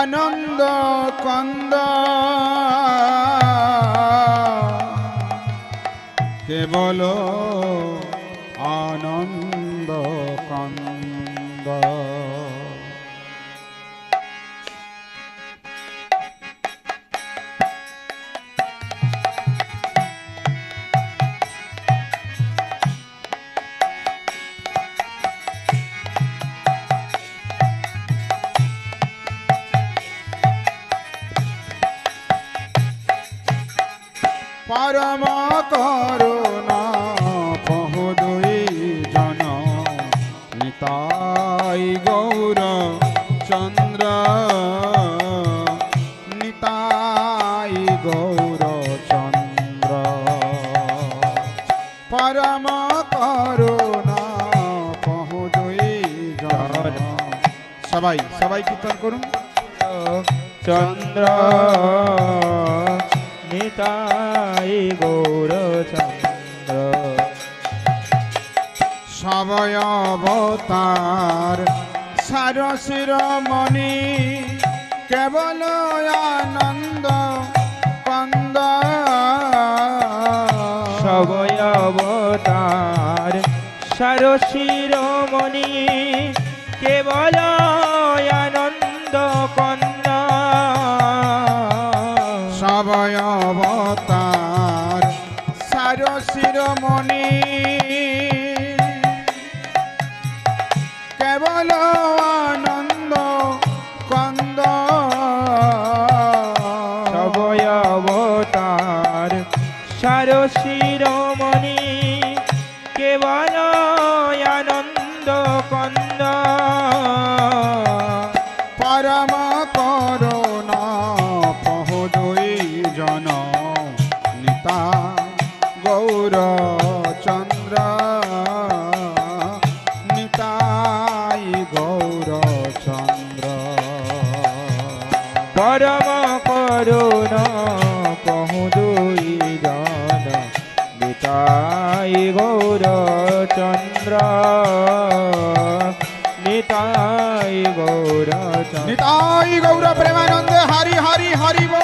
আনন্দ কন্দ। কেবল পরম করুণা বহু দুই জন। নিতাই গৌর চন্দ্র। নিতাই গৌর চন্দ্র। পরম করুণা বহু দুই জন। সবাই সবাই কীর্তন করুন। চন্দ্র, নিতাই গৌর চন্দ্র সবয় অবতার সার শিরমণি কেবল আনন্দ কন্দ। সবয় অবতার সার কেবল আনন্দ কন্যা সবয় শিরমণি কেবল পরম করুণ কহু দুই জন। নিতাই গৌর চন্দ্র নিতাই গৌর নিতাই গৌর প্রেমানন্দে হরি হরি হরিব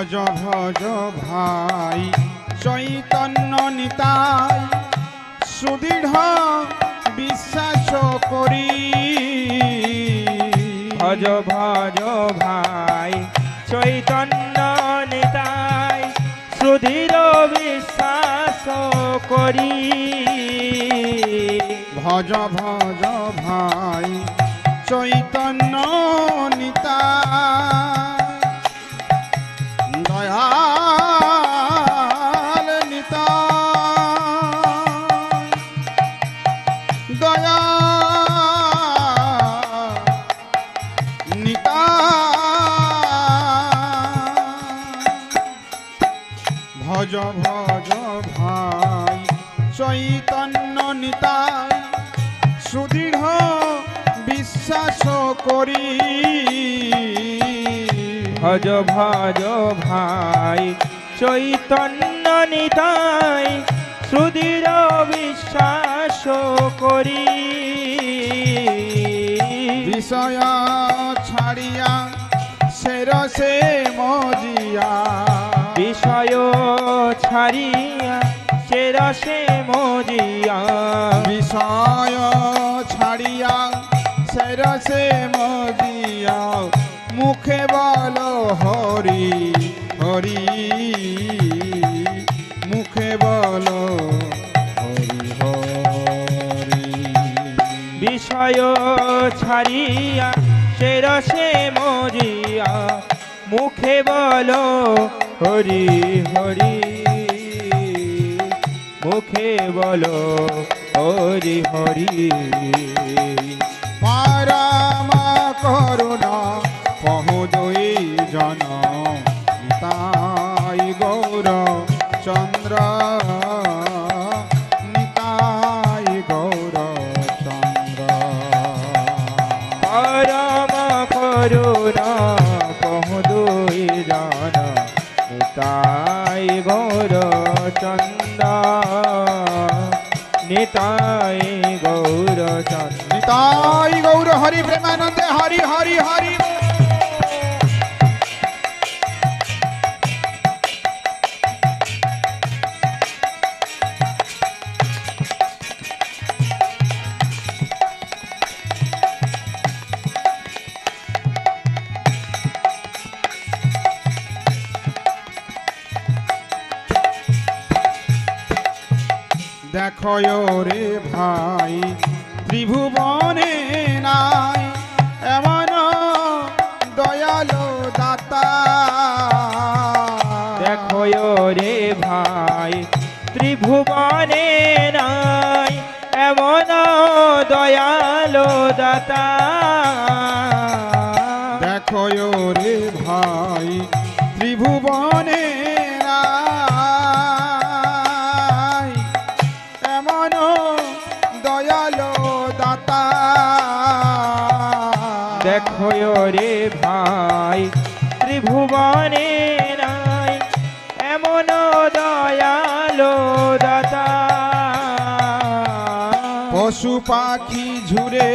ভজ ভজ ভাই চৈতন্য নিতাই সুদৃঢ় বিশ্বাস করি। ভজ ভজ ভাই চৈতন্য নিতাই সুধীর বিশ্বাস করি। ভজ ভজ ভাই চৈতন্য নিতাই নিতাই সুদৃঢ় বিশ্বাস করি। বিষয় ছাড়িয়া সেরসে মজিয়া। বিষয় ছাড়িয়া চেরসে মজিয়া। বিষয় ছাড়িয়া সেরসে মজিয়া। মুখে বল হরি হরি। বল বিষয় ছাড়িয়া চেরসে মজিয়া মুখে বলো হরি হরি মুখে বলো হরি হরি। পারামা করুণা দুই জন নিতাই গৌর চন্দ, নিতাই গৌর চন্দ। নিতাই গৌর হরি প্রেমানন্দে, হরি হরি হরি দেখো রে ভাই, ত্রিভুবনে নাই এমন দয়ালো দাতা। দেখো রে ভাই, ত্রিভুবনে নাই এমন দয়ালো দাতা। দয়ালো দাতা। দেখো রে ভাই ত্রিভুবনে নাই এমন দয়ালো দাতা। পশু পাখি ঝুরে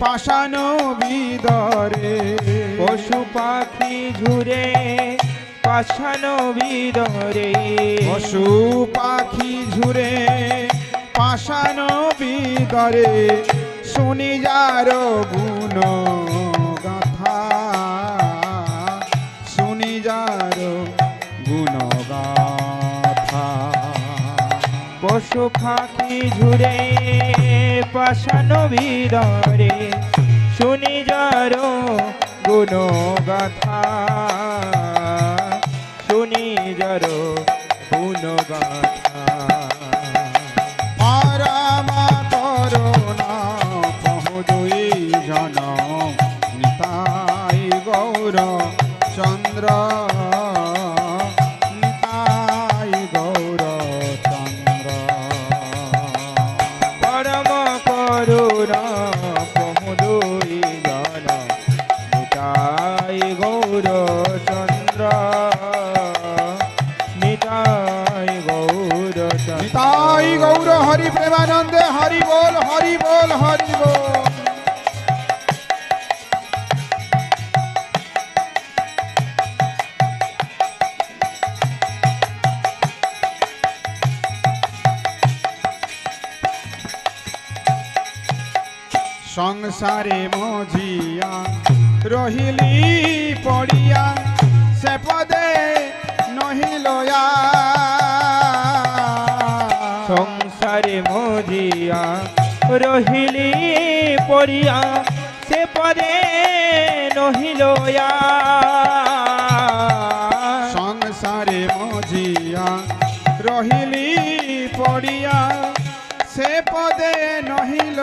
পাশানো বিদরে। পশু পাখি ঝুরে পাশানো বিদরে। পশু পাখি ঝুরে পাশানো বিদরে শুনি যার গুণ গাথা। শুনি যার গুণ গাথা। পশু পাখি ঝুরে পাশানো বিদরে শুনি যারো গুণ গাথা। শুনি যারো গুণ গাথা। সংসারে মজিয়া রহিলি পড়িয়া সে পদে নহিলয়া সংসারে মজিয়া রহিলি পড়িয়া সে পদে নহিলয়া সংসারে মজিয়া রহিলি পড়িয়া সে পদে নহিল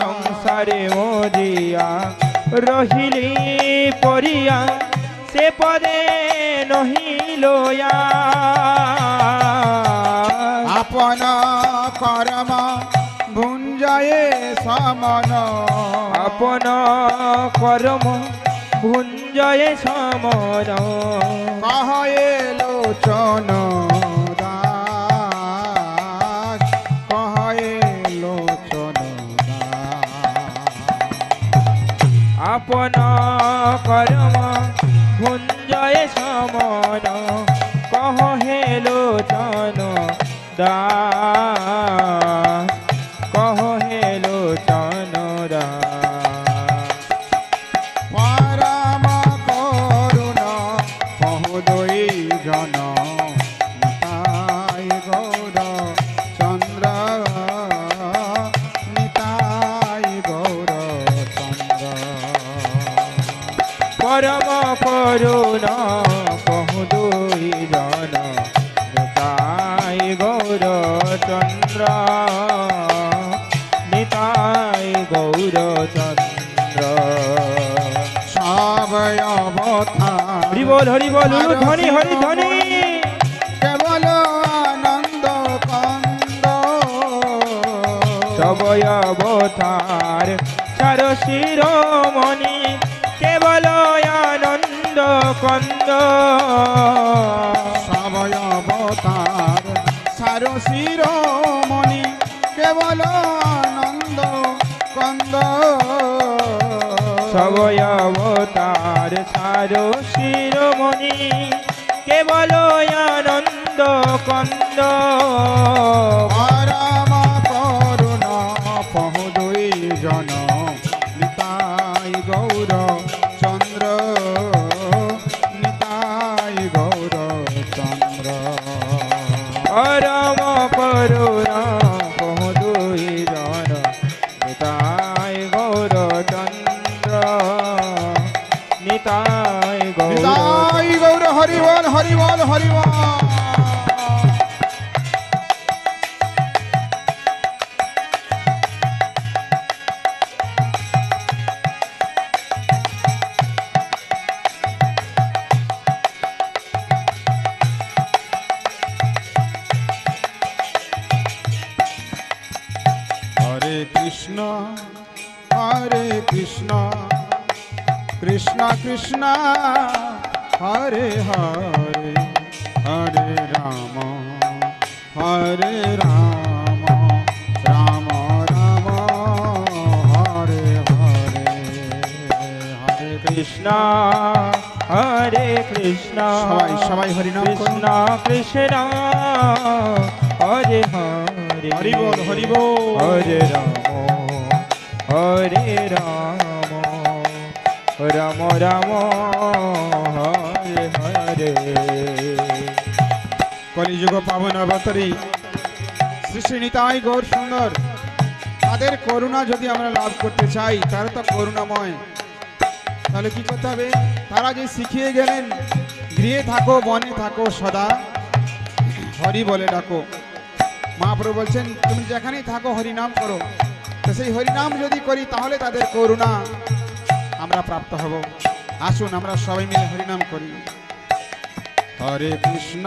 সংসারে মজিয়া রহিলি পড়িয়া সে পদে নহিলয়া আপন কর্ম ভুঞ্জয়ে সমন আপন কর্ম ভুঞ্জয়ে সমন কহয়ে লোচন দাস কহয়ে লোচন দাস আপন কর্ম ভুঞ্জয়ে সমন চন্দ্র। নিতাই গৌর চন্দ্র। সব অবথা হরি বল হরি বল উলু ধ্বনি হরি ধ্বনি কেবল আনন্দ কন্দ। সবয় অবতার সার শিরোমণি কেবল আনন্দ কন্দ। কন্দ সবয় অবতার সার শিরোমণি কেবল আনন্দ কন্দ পরম নিতাই গৌর নিতাই গৌর হরিবল হরে রাম রাম রাম হরে হরে। হরে কৃষ্ণ হরে কৃষ্ণ। সবাই সবাই করুন। কৃষ্ণ কৃষ্ণ হরে হরে। হরি বল হরি বল। হরে রাম হরে রাম। রাম রাম হরে হরে। কলিযুগ পাবন অবতরী। শ্রী শ্রী নিতাই গৌর সুন্দর। তাদের করুণা যদি আমরা লাভ করতে চাই, তারা তো করুণাময়। তাহলে কি করতে হবে? তারা যে শিখিয়ে গেলেন, গৃহে থাকো, বনে থাকো, সদা। হরি বলে ডাকো। মহাপ্রভু বলছেন, তুমি যেখানেই থাকো, হরিনাম করো। তো সেই হরিনাম যদি করি, তাহলে তাদের করুণা আমরা প্রাপ্ত হব। আসুন, আমরা সবাই মিলে হরিনাম করি। হরে কৃষ্ণ।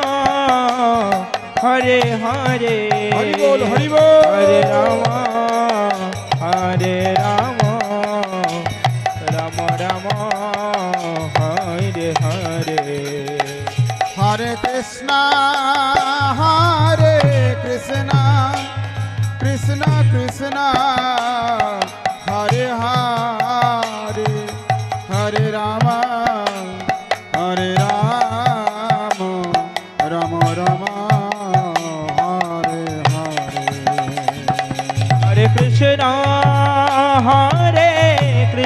হরে হরে হরি বল হরি বল। হরে রাম।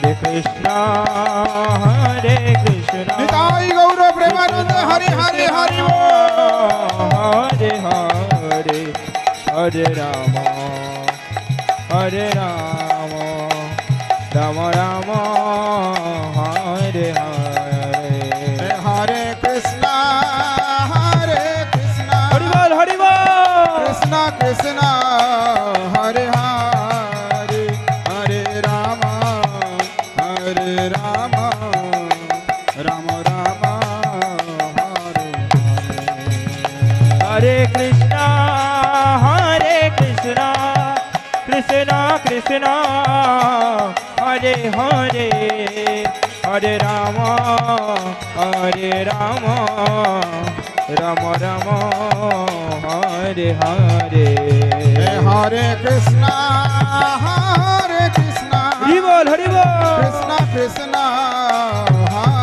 હરે કૃષ્ણ હરે કૃષ્ણ નિતાઈ ગૌર પ્રેમાનંદ હરે હરે હરે હરે હરે હરે રામ હરે Ram Ram Ram Krishna, Hare Hare, Hare Rama, Hare Rama, Rama Rama, Hare Hare. Hare Krishna, Hare Krishna, Hari Bol, Hari Bol, Krishna Krishna.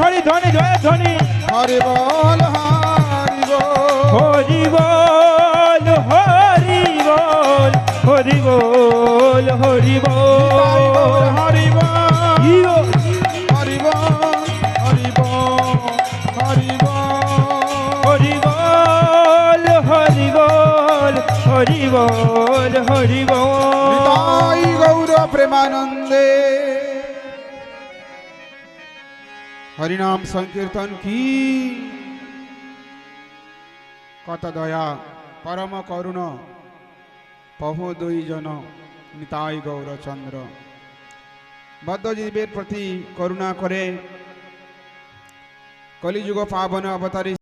Hari ধ্বনি জয় ধ্বনি হরি বল হরি বল। হরি বল হরি বল হরি বল হরি বল হরি বল। হরি বল হরি বল হরি বল। হরি বল হরি বল হরি বল হরি বল। নিতাই গৌর প্রেমানন্দে। হরিনাম সংকীর্তন কি? কত দয়া, পরম করুণ। প্রভু দুইজন নিতাই গৌরচন্দ্র। বদ্ধজীবের প্রতি করুণা করে কলিযুগ পাবন অবতারী